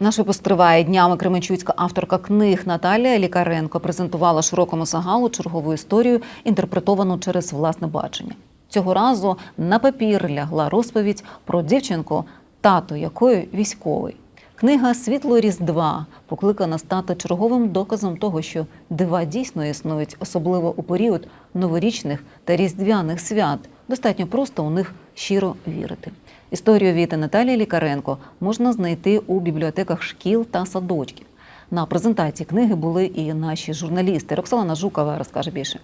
Наш випуск триває днями. Кременчуцька авторка книг Наталія Лікаренко презентувала широкому загалу чергову історію, інтерпретовану через власне бачення. Цього разу на папір лягла розповідь про дівчинку, тато якої військовий. Книга Світло Різдва покликана стати черговим доказом того, що дива дійсно існують, особливо у період новорічних та різдвяних свят. Достатньо просто у них щиро вірити. Історію від Наталії Лікаренко можна знайти у бібліотеках шкіл та садочків. На презентації книги були і наші журналісти. Роксолана Жукова розкаже більше.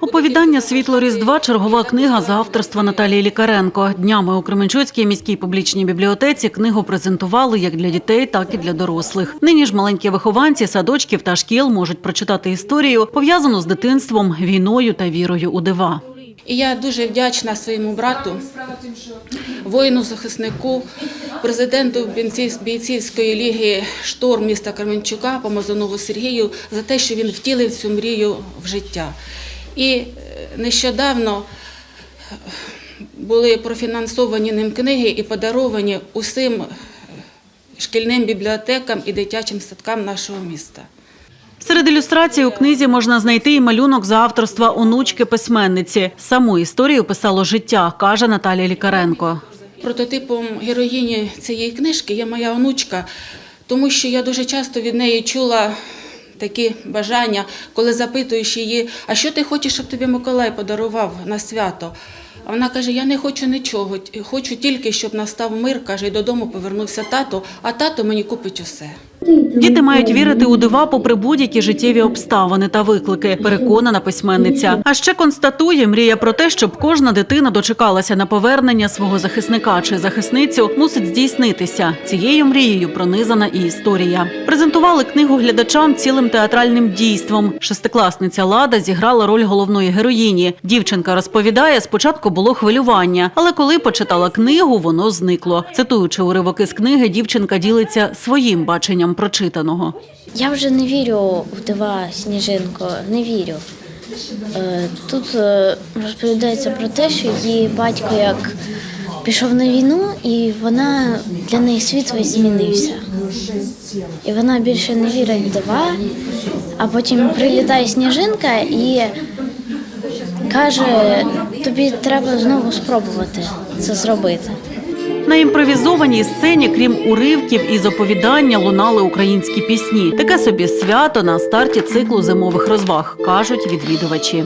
Оповідання Світло Різдва чергова книга за авторства Наталії Лікаренко. Днями у Кременчуцькій міській публічній бібліотеці книгу презентували як для дітей, так і для дорослих. Нині ж маленькі вихованці садочків та шкіл можуть прочитати історію, пов'язану з дитинством, війною та вірою у дива. І я дуже вдячна своєму брату, воїну захиснику, президенту бійцівської ліги Шторм міста Карменчука Помазанову Сергію за те, що він втілив цю мрію в життя. І е, нещодавно е, були профінансовані ним книги і подаровані усім шкільним бібліотекам і дитячим садкам нашого міста. Серед ілюстрацій у книзі можна знайти і малюнок за авторства онучки письменниці. Саму історію писало життя, каже Наталія Лікаренко. Прототипом героїні цієї книжки є моя онучка, тому що я дуже часто від неї чула такі бажання, коли запитуєш її, а що ти хочеш, щоб тобі Миколай подарував на свято? А вона каже: Я не хочу нічого, хочу тільки, щоб настав мир, каже, і додому повернувся тато, а тато мені купить усе. Діти мають вірити у дива попри будь-які життєві обставини та виклики, переконана письменниця. А ще констатує, мрія про те, щоб кожна дитина дочекалася на повернення свого захисника чи захисницю, мусить здійснитися. Цією мрією пронизана і історія. Презентували книгу глядачам цілим театральним дійством. Шестикласниця Лада зіграла роль головної героїні. Дівчинка розповідає, спочатку було хвилювання, але коли почитала книгу, воно зникло. Цитуючи уривок із книги, дівчинка ділиться своїм баченням прочитаного. Я вже не вірю в дива Сніжинко, не вірю. Е, Тут е, розповідається про те, що її батько як пішов на війну, і вона для неї світ весь змінився. І вона більше не вірить в дива, а потім прилітає сніжинка і каже, тобі треба знову спробувати це зробити. На імпровізованій сцені, крім уривків із оповідання, лунали українські пісні. Таке собі свято на старті циклу зимових розваг, кажуть відвідувачі.